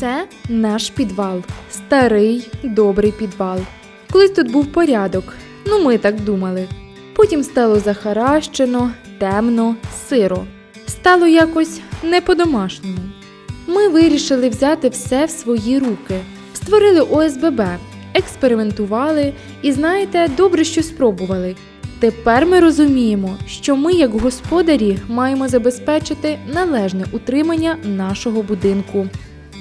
Це наш підвал. Старий, добрий підвал. Колись тут був порядок, ну ми так думали. Потім стало захаращено, темно, сиро. Стало якось не по-домашньому. Ми вирішили взяти все в свої руки, створили ОСББ, експериментували і, знаєте, добре, що спробували. Тепер ми розуміємо, що ми, як господарі, маємо забезпечити належне утримання нашого будинку.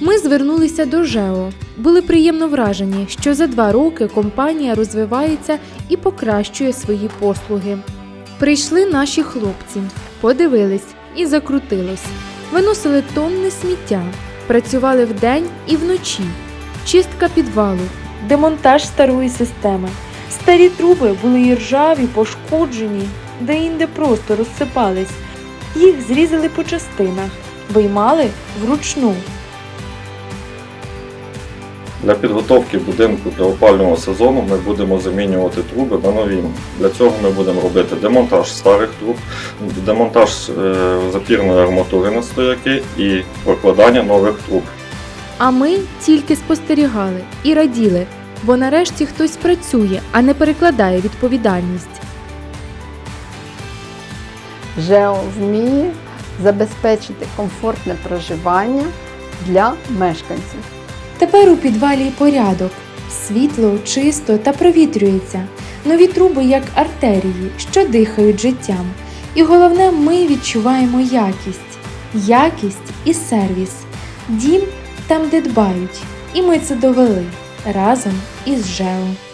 Ми звернулися до ЖЕО. Були приємно вражені, що за два роки компанія розвивається і покращує свої послуги. Прийшли наші хлопці, подивились і закрутилось. Виносили тонни сміття, працювали вдень і вночі, чистка підвалу, демонтаж старої системи. Старі труби були і ржаві, пошкоджені, де-інде просто розсипались. Їх зрізали по частинах, виймали вручну. Для підготовки будинку для опалювального сезону ми будемо замінювати труби на нові. Для цього ми будемо робити демонтаж старих труб, демонтаж е, запірної арматури на стояки і прокладання нових труб. А ми тільки спостерігали і раділи, бо нарешті хтось працює, а не перекладає відповідальність. ЖЕО вміє забезпечити комфортне проживання для мешканців. Тепер у підвалі порядок, світло, чисто та провітрюється. Нові труби як артерії, що дихають життям. І головне, ми відчуваємо якість, якість і сервіс. Дім там, де дбають. І ми це довели разом із ЖЕО.